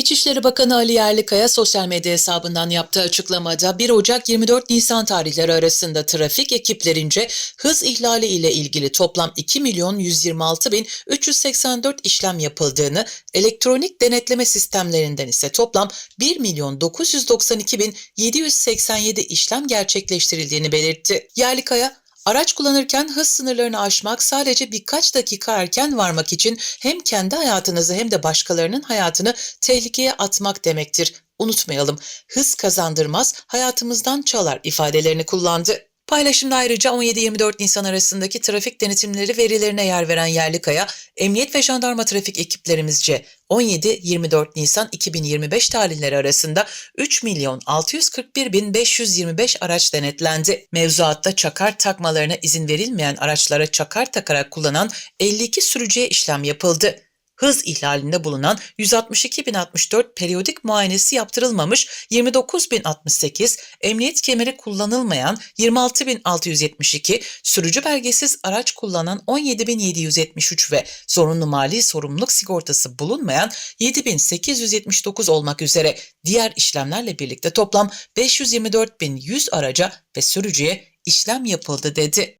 İçişleri Bakanı Ali Yerlikaya sosyal medya hesabından yaptığı açıklamada 1 Ocak 24 Nisan tarihleri arasında trafik ekiplerince hız ihlali ile ilgili toplam 2 milyon 126 bin 384 işlem yapıldığını, elektronik denetleme sistemlerinden ise toplam 1 milyon 992 bin 787 işlem gerçekleştirildiğini belirtti. Yerlikaya, Araç kullanırken hız sınırlarını aşmak sadece birkaç dakika erken varmak için hem kendi hayatınızı hem de başkalarının hayatını tehlikeye atmak demektir. Unutmayalım, hız kazandırmaz, hayatımızdan çalar ifadelerini kullandı. Paylaşımda ayrıca 17-24 Nisan arasındaki trafik denetimleri verilerine yer veren Yerlikaya, Emniyet ve Jandarma trafik ekiplerimizce 17-24 Nisan 2025 tarihleri arasında 3 milyon 641 bin 525 araç denetlendi. Mevzuatta çakar takmalarına izin verilmeyen araçlara çakar takarak kullanan 52 sürücüye işlem yapıldı hız ihlalinde bulunan 162.064 periyodik muayenesi yaptırılmamış 29.068, emniyet kemeri kullanılmayan 26.672, sürücü belgesiz araç kullanan 17.773 ve zorunlu mali sorumluluk sigortası bulunmayan 7.879 olmak üzere diğer işlemlerle birlikte toplam 524.100 araca ve sürücüye işlem yapıldı dedi.